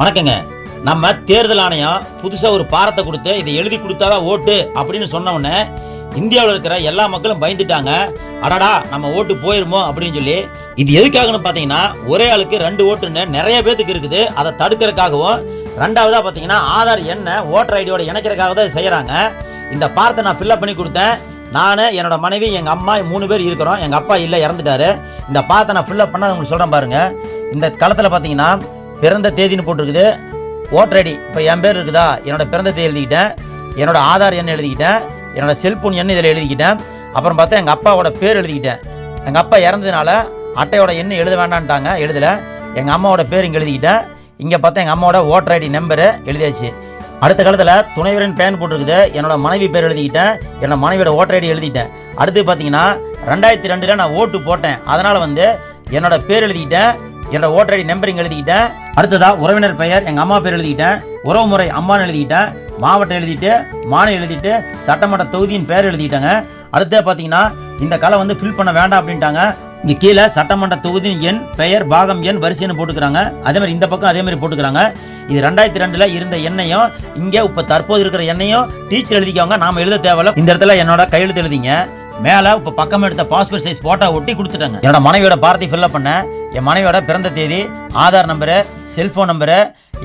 வணக்கங்க. நம்ம தேர்தல் ஆணையம் புதுசா ஒரு பாரத்தை கொடுத்து இதை எழுதி கொடுத்தாதான் ஓட்டு அப்படின்னு சொன்ன உடனே இந்தியாவில் இருக்கிற எல்லா மக்களும் பயந்துட்டாங்க. அடடா நம்ம ஓட்டு போயிருமோ அப்படின்னு சொல்லி. இது எதுக்காகன்னு பார்த்தீங்கன்னா ஒரே ஆளுக்கு ரெண்டு ஓட்டுன்னு நிறைய பேத்துக்கு இருக்குது. அதை தடுக்கிறதுக்காகவும் ரெண்டாவதா பார்த்தீங்கன்னா ஆதார் எண்ணை ஓட்டர் ஐடியோட இணைக்கிறதுக்காக தான் செய்கிறாங்க செய்யறாங்க. இந்த பாரத்தை நான் ஃபில்அப் பண்ணி கொடுத்தேன். நான் என்னோட மனைவி எங்கள் அம்மா மூணு பேர் இருக்கிறோம். எங்கள் அப்பா இல்லை இறந்துட்டாரு. இந்த பாரத்தை நான் ஃபில்அப் பண்ண உங்களுக்கு சொல்கிறேன் பாருங்க. இந்த களத்தில் பார்த்தீங்கன்னா பிறந்த தேதின்னு போட்டிருக்குது. ஓட்டர் ஐடி இப்போ என் பேர் இருக்குதா? என்னோடய பிறந்த தேதி எழுதிக்கிட்டேன். என்னோடய ஆதார் எண் எழுதிக்கிட்டேன். என்னோட செல்ஃபோன் எண் இதில் எழுதிக்கிட்டேன். அப்புறம் பார்த்தா எங்கள் அப்பாவோட பேர் எழுதிக்கிட்டேன். எங்கள் அப்பா இறந்ததுனால அட்டையோட எண் எழுத வேண்டான்ட்டாங்க எழுதலை. எங்கள் அம்மாவோட பேர் இங்கே எழுதிக்கிட்டேன். இங்கே பார்த்தா எங்கள் அம்மாவோட ஓட்டர் ஐடி நம்பரு எழுதியாச்சு. அடுத்த காலத்தில் துணைவரின் பேன் போட்டிருக்குது. என்னோட மனைவி பேர் எழுதிக்கிட்டேன். என்னோட மனைவியோட ஓட்டர் ஐடி எழுதிட்டேன். அடுத்து பார்த்தீங்கன்னா ரெண்டாயிரத்தி ரெண்டில் நான் ஓட்டு போட்டேன். அதனால் வந்து என்னோட பேர் எழுதிக்கிட்டேன். என்னோட ஓட்டர் ஐடி நம்பரிங் எழுதிக்கிட்டேன். அடுத்ததா உறவினர் பெயர் எங்கள் அம்மா பேர் எழுதிக்கிட்டேன். உறவு முறை அம்மான்னு எழுதிக்கிட்டேன். மாவட்டம் எழுதிட்டு மாநிலம் எழுதிட்டு சட்டமன்ற தொகுதியின் பெயர் எழுதிக்கிட்டாங்க அடுத்தே பார்த்தீங்கன்னா இந்த கலை வந்து ஃபில் பண்ண வேண்டாம் அப்படின்ட்டாங்க. இங்கே கீழே சட்டமன்ற தொகுதியின் எண் பெயர் பாகம் எண் வரிசைன்னு போட்டுக்கிறாங்க. அதே மாதிரி இந்த பக்கம் அதே மாதிரி போட்டுக்கிறாங்க. இது ரெண்டாயிரத்தி ரெண்டில் இருந்த எண்ணையும் இங்கே இப்போ தற்போது இருக்கிற எண்ணையும் டீச்சர் எழுதிக்கவங்க நாம எழுத தேவையில்ல. இந்த இடத்துல என்னோட கையெழுத்து எழுதிங்க. மேலே இப்போ பக்கம் எடுத்த பாஸ்போர்ட் சைஸ் போட்டோ ஒட்டி கொடுத்துட்டாங்க. என்னோட மனைவியோட பாரதி ஃபில்அப் பண்ண என் மனைவியோட பிறந்த தேதி ஆதார் நம்பரு செல்ஃபோன் நம்பரு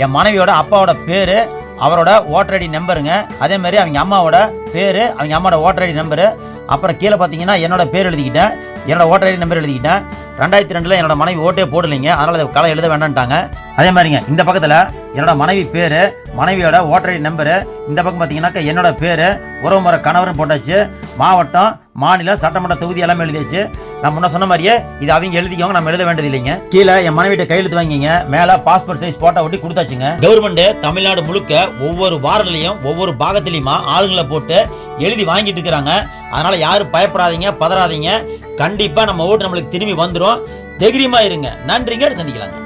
என் மனைவியோட அப்பாவோட பேர் அவரோட ஓட்டர் ஐடி நம்பருங்க அதே மாதிரி அவங்க அம்மாவோட பேர் அவங்க அம்மாவோட ஓட்டர் ஐடி நம்பரு அப்புறம் கீழே பார்த்தீங்கன்னா என்னோட பேர் எழுதிக்கிட்டேன். என்னோட ஓட்டர் ஐடி நம்பர் எழுதிக்கிட்டேன். ரெண்டாயிரத்தி ரெண்டில் என்னோட மனைவி ஓட்டே போடலைங்க. அதனால் அதை களை எழுத வேண்டாம்ட்டாங்க. அதே மாதிரிங்க இந்த பக்கத்தில் என்னோட மனைவி பேர் மனைவியோட ஓட்டர் ஐடி நம்பரு இந்த பக்கம் பார்த்தீங்கன்னாக்கா என்னோட பேர் உறவுமுறை கணவர்னு போட்டாச்சு. மாவட்டம் மாநிலம் சட்டமன்ற தொகுதி எல்லாமே எழுதியாச்சு. நான் முன்ன சொன்ன மாதிரியே இது அவங்க எழுதிக்கோங்க நம்ம எழுத வேண்டியது இல்லைங்க. கீழே என் மனைவிட்ட கையெழுத்து வாங்கிங்க மேலே பாஸ்போர்ட் சைஸ் போட்டோ ஒட்டி கொடுத்தாச்சுங்க. கவர்மெண்ட் தமிழ்நாடு முழுக்க ஒவ்வொரு வார்டுலையும் ஒவ்வொரு பாகத்திலையுமா ஆளுங்களை போட்டு எழுதி வாங்கிட்டு இருக்கிறாங்க. அதனால யாரும் பயப்படாதீங்க பதறாதீங்க. கண்டிப்பாக நம்ம ஓட்டு நம்மளுக்கு திரும்பி வந்துடும் தைரியமாக இருங்க. நன்றிங்க சந்திக்கலாங்க.